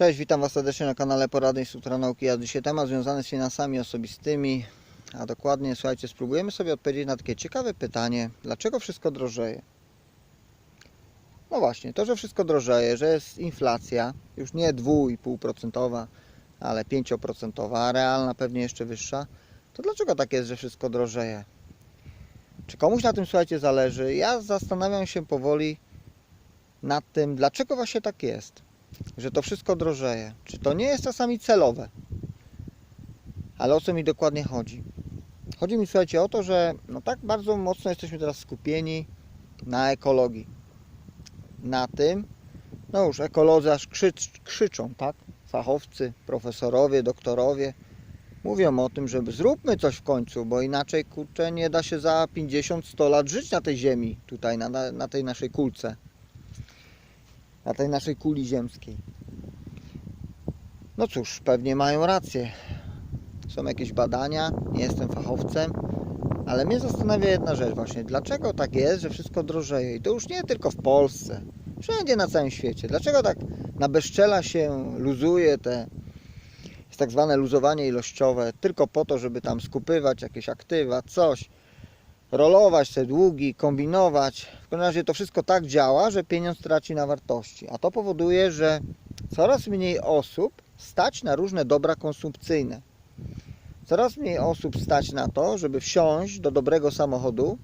Cześć, witam Was serdecznie na kanale Porady Instruktora Nauki Jazdy. Dzisiaj temat związany z finansami osobistymi, a dokładnie, słuchajcie, spróbujemy sobie odpowiedzieć na takie ciekawe pytanie, dlaczego wszystko drożeje? No właśnie, to, że wszystko drożeje, że jest inflacja, już nie 2,5%, ale 5%, a realna pewnie jeszcze wyższa, to dlaczego tak jest, że wszystko drożeje? Czy komuś na tym, słuchajcie, zależy? Ja zastanawiam się powoli nad tym, dlaczego właśnie tak jest że to wszystko drożeje. Czy to nie jest czasami celowe? Ale o co mi dokładnie chodzi? Chodzi mi, słuchajcie, o to, że no tak bardzo mocno jesteśmy teraz skupieni na ekologii. Na tym, no już ekolodzy aż krzycz, krzyczą, tak? Fachowcy, profesorowie, doktorowie mówią o tym, żeby zróbmy coś w końcu, bo inaczej, kurczę, nie da się za 50-100 lat żyć na tej ziemi, tutaj, na, na tej naszej kulce na tej naszej kuli ziemskiej. No cóż, pewnie mają rację. Są jakieś badania, nie jestem fachowcem, ale mnie zastanawia jedna rzecz właśnie. Dlaczego tak jest, że wszystko drożeje? I to już nie tylko w Polsce, wszędzie na całym świecie. Dlaczego tak na bezczela się luzuje te jest tak zwane luzowanie ilościowe tylko po to, żeby tam skupywać jakieś aktywa, coś rolować te długi, kombinować. W każdym razie to wszystko tak działa, że pieniądz traci na wartości. A to powoduje, że coraz mniej osób stać na różne dobra konsumpcyjne. Coraz mniej osób stać na to, żeby wsiąść do dobrego samochodu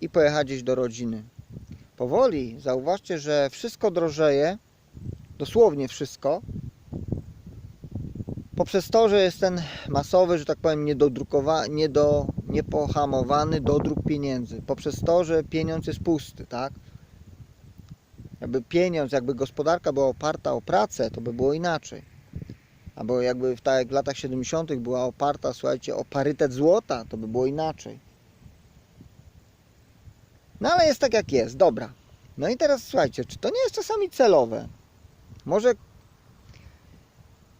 i pojechać gdzieś do rodziny. Powoli zauważcie, że wszystko drożeje, dosłownie wszystko, poprzez to, że jest ten masowy, że tak powiem, niedodrukowa- niedo, niepohamowany dodruk pieniędzy. Poprzez to, że pieniądz jest pusty, tak? Jakby pieniądz, jakby gospodarka była oparta o pracę, to by było inaczej. Albo jakby w, tak w latach 70. była oparta, słuchajcie, o parytet złota, to by było inaczej. No ale jest tak jak jest, dobra. No i teraz słuchajcie, czy to nie jest czasami celowe? Może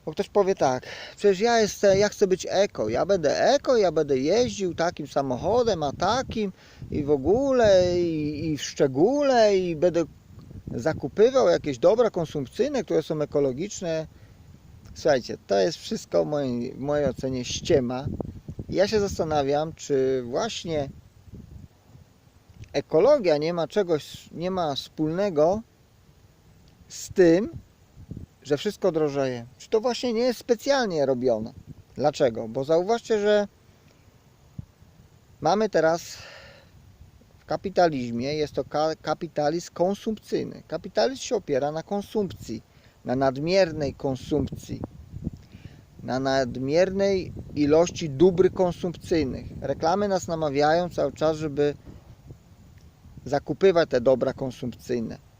bo ktoś powie tak, przecież ja jestem, ja chcę być eko, ja będę eko, ja będę jeździł takim samochodem, a takim i w ogóle, i, i w szczególe, i będę zakupywał jakieś dobra konsumpcyjne, które są ekologiczne. Słuchajcie, to jest wszystko w mojej, w mojej ocenie ściema. Ja się zastanawiam, czy właśnie ekologia nie ma czegoś, nie ma wspólnego z tym, że wszystko drożeje. Czy to właśnie nie jest specjalnie robione? Dlaczego? Bo zauważcie, że mamy teraz w kapitalizmie, jest to ka- kapitalizm konsumpcyjny. Kapitalizm się opiera na konsumpcji, na nadmiernej konsumpcji, na nadmiernej ilości dóbr konsumpcyjnych. Reklamy nas namawiają cały czas, żeby zakupywać te dobra konsumpcyjne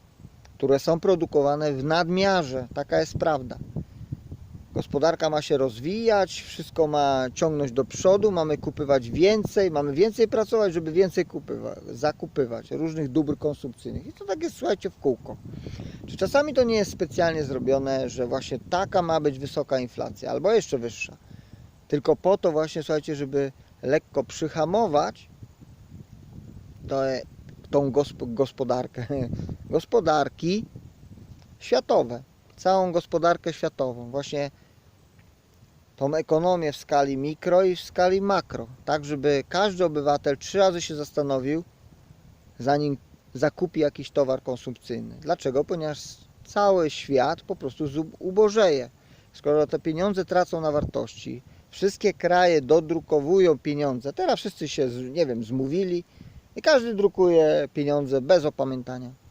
które są produkowane w nadmiarze. Taka jest prawda. Gospodarka ma się rozwijać, wszystko ma ciągnąć do przodu, mamy kupywać więcej, mamy więcej pracować, żeby więcej kupywać, zakupywać różnych dóbr konsumpcyjnych. I to tak jest, słuchajcie, w kółko. Czy czasami to nie jest specjalnie zrobione, że właśnie taka ma być wysoka inflacja, albo jeszcze wyższa? Tylko po to właśnie, słuchajcie, żeby lekko przyhamować to, tą gosp- gospodarkę, gospodarki światowe, całą gospodarkę światową, właśnie tą ekonomię w skali mikro i w skali makro, tak żeby każdy obywatel trzy razy się zastanowił, zanim zakupi jakiś towar konsumpcyjny. Dlaczego? Ponieważ cały świat po prostu ubożeje. Skoro te pieniądze tracą na wartości, wszystkie kraje dodrukowują pieniądze, teraz wszyscy się, nie wiem, zmówili, i każdy drukuje pieniądze bez opamiętania.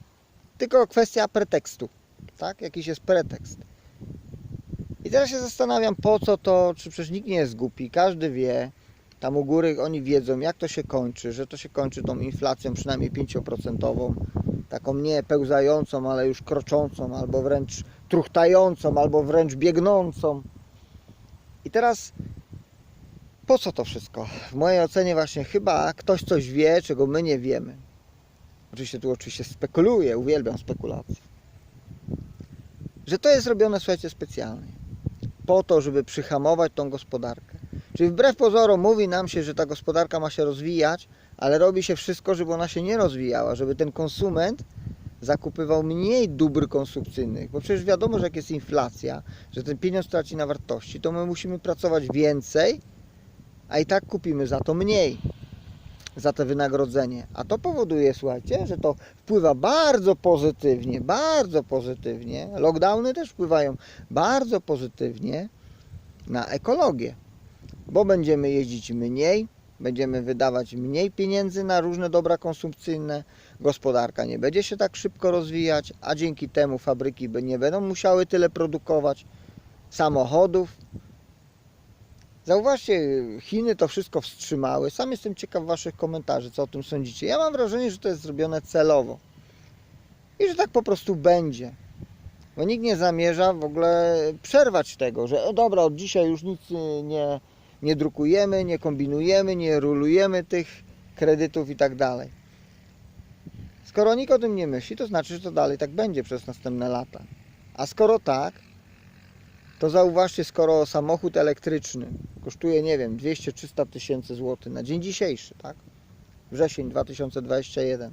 Tylko kwestia pretekstu. Tak? Jakiś jest pretekst. I teraz się zastanawiam, po co to, czy przecież nikt nie jest głupi, każdy wie, tam u góry oni wiedzą, jak to się kończy, że to się kończy tą inflacją przynajmniej 5%, taką nie pełzającą, ale już kroczącą, albo wręcz truchtającą, albo wręcz biegnącą. I teraz po co to wszystko? W mojej ocenie właśnie chyba ktoś coś wie, czego my nie wiemy. Oczywiście tu oczywiście spekuluje, uwielbiam spekulacje. Że to jest robione, słuchajcie, specjalnie. Po to, żeby przyhamować tą gospodarkę. Czyli wbrew pozorom mówi nam się, że ta gospodarka ma się rozwijać, ale robi się wszystko, żeby ona się nie rozwijała, żeby ten konsument zakupywał mniej dóbr konsumpcyjnych, bo przecież wiadomo, że jak jest inflacja, że ten pieniądz traci na wartości, to my musimy pracować więcej, a i tak kupimy za to mniej, za to wynagrodzenie. A to powoduje, słuchajcie, że to wpływa bardzo pozytywnie, bardzo pozytywnie. Lockdowny też wpływają bardzo pozytywnie na ekologię, bo będziemy jeździć mniej, będziemy wydawać mniej pieniędzy na różne dobra konsumpcyjne, gospodarka nie będzie się tak szybko rozwijać, a dzięki temu fabryki nie będą musiały tyle produkować samochodów. Zauważcie, Chiny to wszystko wstrzymały. Sam jestem ciekaw Waszych komentarzy, co o tym sądzicie. Ja mam wrażenie, że to jest zrobione celowo i że tak po prostu będzie. Bo nikt nie zamierza w ogóle przerwać tego, że o dobra, od dzisiaj już nic y, nie, nie drukujemy, nie kombinujemy, nie rulujemy tych kredytów i tak dalej. Skoro nikt o tym nie myśli, to znaczy, że to dalej tak będzie przez następne lata. A skoro tak, to zauważcie, skoro samochód elektryczny kosztuje, nie wiem, 200-300 tysięcy złotych na dzień dzisiejszy, tak? Wrzesień 2021.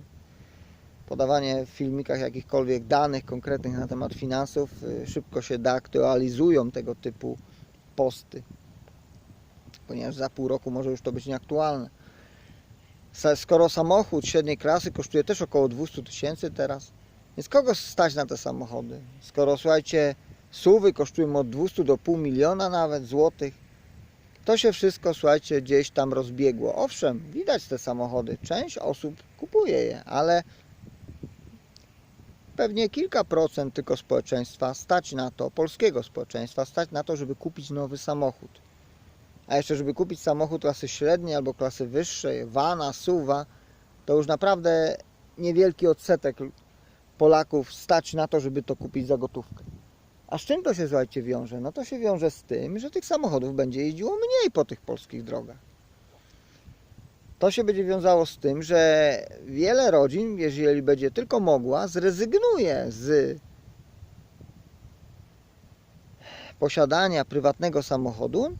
Podawanie w filmikach jakichkolwiek danych konkretnych na temat finansów y, szybko się deaktualizują tego typu posty, ponieważ za pół roku może już to być nieaktualne. Skoro samochód średniej klasy kosztuje też około 200 tysięcy teraz, więc kogo stać na te samochody? Skoro słuchajcie, suwy kosztują od 200 do pół miliona nawet złotych, to się wszystko, słuchajcie, gdzieś tam rozbiegło. Owszem, widać te samochody, część osób kupuje je, ale pewnie kilka procent tylko społeczeństwa stać na to, polskiego społeczeństwa stać na to, żeby kupić nowy samochód. A jeszcze, żeby kupić samochód klasy średniej albo klasy wyższej, vana, suwa, to już naprawdę niewielki odsetek Polaków stać na to, żeby to kupić za gotówkę. A z czym to się, słuchajcie, wiąże? No to się wiąże z tym, że tych samochodów będzie jeździło mniej po tych polskich drogach. To się będzie wiązało z tym, że wiele rodzin, jeżeli będzie tylko mogła, zrezygnuje z posiadania prywatnego samochodu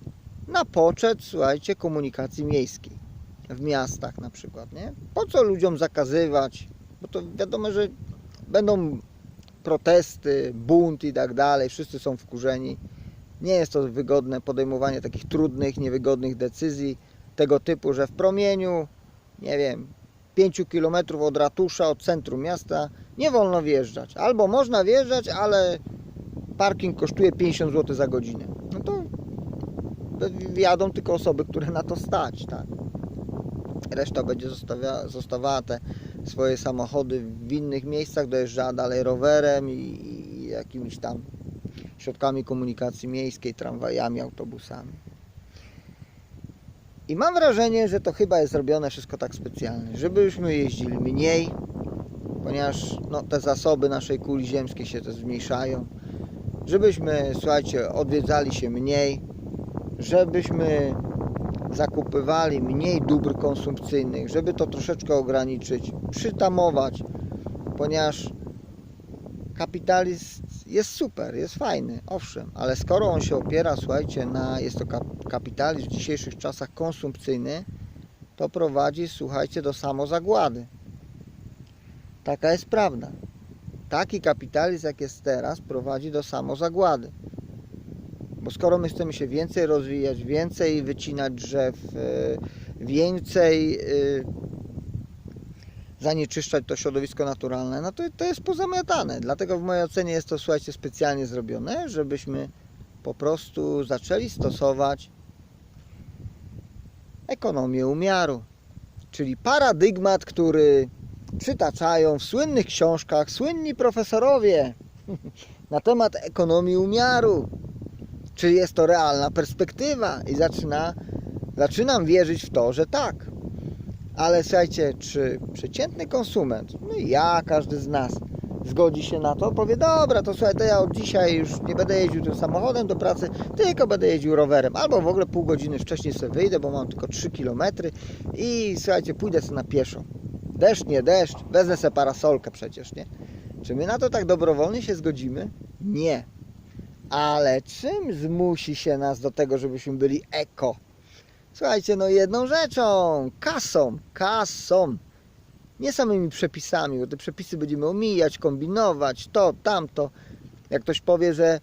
na poczet, słuchajcie, komunikacji miejskiej. W miastach na przykład, nie? Po co ludziom zakazywać? Bo to wiadomo, że będą protesty, bunt i tak dalej, wszyscy są wkurzeni. Nie jest to wygodne podejmowanie takich trudnych, niewygodnych decyzji tego typu, że w promieniu, nie wiem, 5 km od ratusza, od centrum miasta nie wolno wjeżdżać. Albo można wjeżdżać, ale parking kosztuje 50 zł za godzinę. No to wjadą tylko osoby, które na to stać, tak. Reszta będzie zostawia, zostawała te swoje samochody w innych miejscach, dojeżdżała dalej rowerem i, i jakimiś tam środkami komunikacji miejskiej, tramwajami, autobusami. I mam wrażenie, że to chyba jest zrobione wszystko tak specjalnie, żebyśmy jeździli mniej, ponieważ no, te zasoby naszej kuli ziemskiej się też zmniejszają, żebyśmy, słuchajcie, odwiedzali się mniej, żebyśmy zakupywali mniej dóbr konsumpcyjnych, żeby to troszeczkę ograniczyć, przytamować, ponieważ kapitalizm jest super, jest fajny, owszem, ale skoro on się opiera, słuchajcie, na, jest to kap- kapitalizm w dzisiejszych czasach konsumpcyjny, to prowadzi, słuchajcie, do samozagłady. Taka jest prawda. Taki kapitalizm, jak jest teraz, prowadzi do samozagłady. Bo skoro my chcemy się więcej rozwijać, więcej wycinać drzew, e, więcej e, zanieczyszczać to środowisko naturalne, no to, to jest pozamiatane. Dlatego w mojej ocenie jest to, słuchajcie, specjalnie zrobione, żebyśmy po prostu zaczęli stosować ekonomię umiaru. Czyli paradygmat, który przytaczają w słynnych książkach słynni profesorowie na temat ekonomii umiaru czy jest to realna perspektywa i zaczyna, zaczynam wierzyć w to, że tak. Ale słuchajcie, czy przeciętny konsument, no ja, każdy z nas, zgodzi się na to, powie, dobra, to słuchaj, to ja od dzisiaj już nie będę jeździł tym samochodem do pracy, tylko będę jeździł rowerem, albo w ogóle pół godziny wcześniej sobie wyjdę, bo mam tylko 3 km i słuchajcie, pójdę sobie na pieszo. Deszcz, nie deszcz, wezmę sobie parasolkę przecież, nie? Czy my na to tak dobrowolnie się zgodzimy? Nie. Ale czym zmusi się nas do tego, żebyśmy byli eko? Słuchajcie, no jedną rzeczą, kasą, kasą. Nie samymi przepisami, bo te przepisy będziemy omijać, kombinować, to, tamto. Jak ktoś powie, że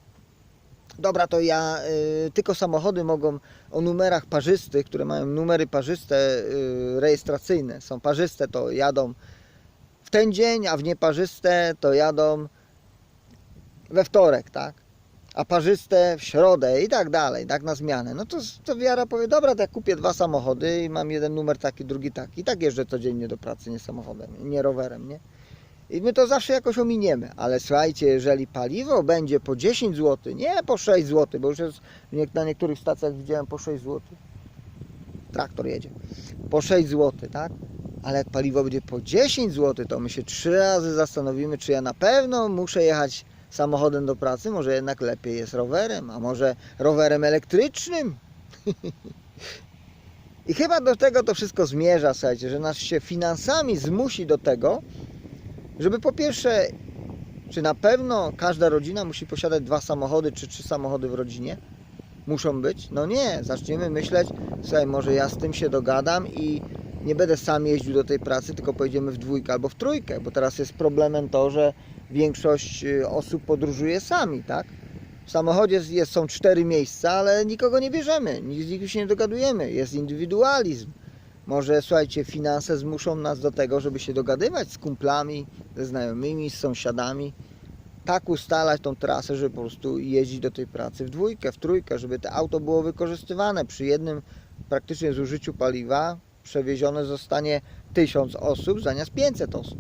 dobra, to ja y, tylko samochody mogą o numerach parzystych, które mają numery parzyste y, rejestracyjne, są parzyste, to jadą w ten dzień, a w nieparzyste to jadą we wtorek, tak? A parzyste w środę i tak dalej, tak na zmianę. No to, to wiara powie, dobra, to ja kupię dwa samochody i mam jeden numer taki, drugi taki. I tak jeżdżę codziennie do pracy, nie samochodem, nie rowerem, nie? I my to zawsze jakoś ominiemy, ale słuchajcie, jeżeli paliwo będzie po 10 zł, nie po 6 zł, bo już jest na niektórych stacjach widziałem po 6 zł. Traktor jedzie. Po 6 zł, tak? Ale jak paliwo będzie po 10 zł, to my się trzy razy zastanowimy, czy ja na pewno muszę jechać samochodem do pracy, może jednak lepiej jest rowerem, a może rowerem elektrycznym. I chyba do tego to wszystko zmierza, słuchajcie, że nas się finansami zmusi do tego, żeby po pierwsze, czy na pewno każda rodzina musi posiadać dwa samochody, czy trzy samochody w rodzinie? Muszą być? No nie, zaczniemy myśleć, słuchaj, może ja z tym się dogadam i nie będę sam jeździł do tej pracy, tylko pojedziemy w dwójkę albo w trójkę, bo teraz jest problemem to, że większość y, osób podróżuje sami, tak? W samochodzie jest- są cztery miejsca, ale nikogo nie bierzemy, nic z nich się nie dogadujemy, jest indywidualizm. Może słuchajcie, finanse zmuszą nas do tego, żeby się dogadywać z kumplami, ze znajomymi, z sąsiadami. Tak ustalać tą trasę, żeby po prostu jeździć do tej pracy w dwójkę, w trójkę, żeby to auto było wykorzystywane. Przy jednym praktycznie zużyciu paliwa przewiezione zostanie 1000 osób zamiast 500 osób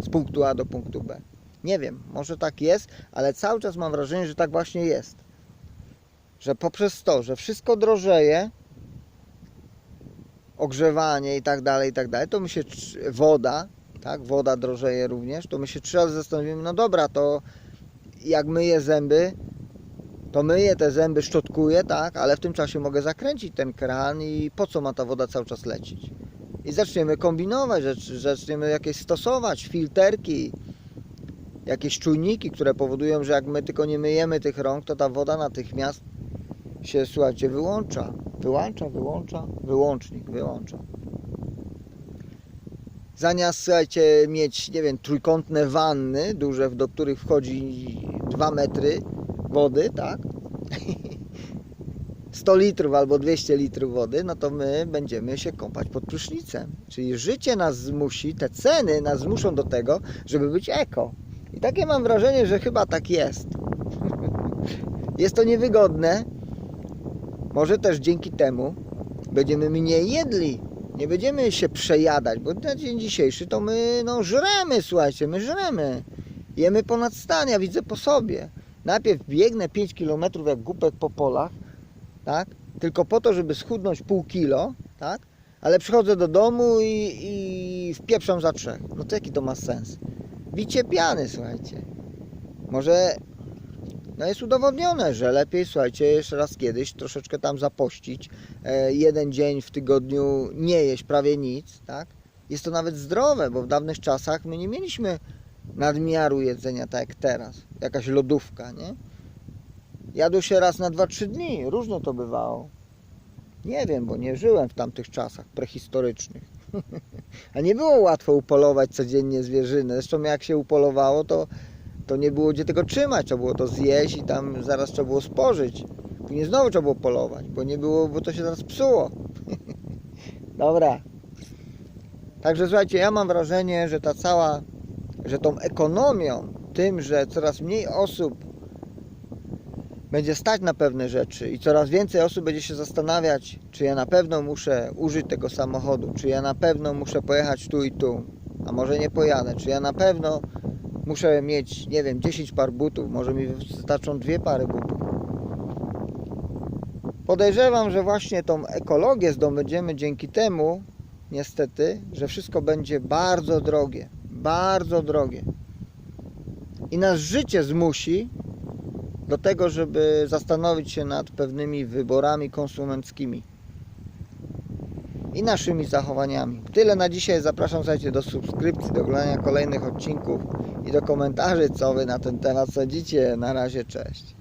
z punktu A do punktu B. Nie wiem, może tak jest, ale cały czas mam wrażenie, że tak właśnie jest. Że poprzez to, że wszystko drożeje, ogrzewanie i tak dalej, i tak dalej, to my się, woda, tak, woda drożeje również, to my się trzy razy zastanowimy, no dobra, to jak myję zęby, to myję te zęby, szczotkuję, tak, ale w tym czasie mogę zakręcić ten kran i po co ma ta woda cały czas lecieć? I zaczniemy kombinować, zaczniemy jakieś stosować filterki, jakieś czujniki, które powodują, że jak my tylko nie myjemy tych rąk, to ta woda natychmiast się, słuchajcie, wyłącza. Wyłącza, wyłącza, wyłącznik, wyłącza. Zamiast, słuchajcie, mieć, nie wiem, trójkątne wanny duże, do których wchodzi 2 metry wody, tak? 100 litrów albo 200 litrów wody, no to my będziemy się kąpać pod prysznicem. Czyli życie nas zmusi, te ceny nas zmuszą do tego, żeby być eko. I takie mam wrażenie, że chyba tak jest. Jest to niewygodne. Może też dzięki temu będziemy mniej jedli. Nie będziemy się przejadać, bo na dzień dzisiejszy to my no żremy, słuchajcie, my żremy. Jemy ponad stan, ja widzę po sobie. Najpierw biegnę 5 km jak głupek po polach, tak? Tylko po to, żeby schudnąć pół kilo, tak? Ale przychodzę do domu i, i wpieprzam za trzech. No to jaki to ma sens? Bicie piany, słuchajcie. Może no jest udowodnione, że lepiej, słuchajcie, jeszcze raz kiedyś troszeczkę tam zapościć, e, jeden dzień w tygodniu nie jeść prawie nic, tak? Jest to nawet zdrowe, bo w dawnych czasach my nie mieliśmy nadmiaru jedzenia tak jak teraz. Jakaś lodówka, nie? Jadło się raz na 2-3 dni, różnie to bywało. Nie wiem, bo nie żyłem w tamtych czasach prehistorycznych. A nie było łatwo upolować codziennie zwierzynę. Zresztą jak się upolowało, to, to nie było gdzie tego trzymać. Trzeba było to zjeść i tam zaraz trzeba było spożyć. Później znowu trzeba było polować, bo nie było, bo to się zaraz psuło. Dobra. Także słuchajcie, ja mam wrażenie, że ta cała, że tą ekonomią, tym, że coraz mniej osób będzie stać na pewne rzeczy i coraz więcej osób będzie się zastanawiać, czy ja na pewno muszę użyć tego samochodu, czy ja na pewno muszę pojechać tu i tu, a może nie pojadę, czy ja na pewno muszę mieć, nie wiem, 10 par butów, może mi wystarczą dwie pary butów. Podejrzewam, że właśnie tą ekologię zdobędziemy dzięki temu, niestety, że wszystko będzie bardzo drogie, bardzo drogie. I nas życie zmusi do tego, żeby zastanowić się nad pewnymi wyborami konsumenckimi i naszymi zachowaniami. Tyle na dzisiaj. Zapraszam słuchajcie, do subskrypcji, do oglądania kolejnych odcinków i do komentarzy, co Wy na ten temat sądzicie. Na razie, cześć.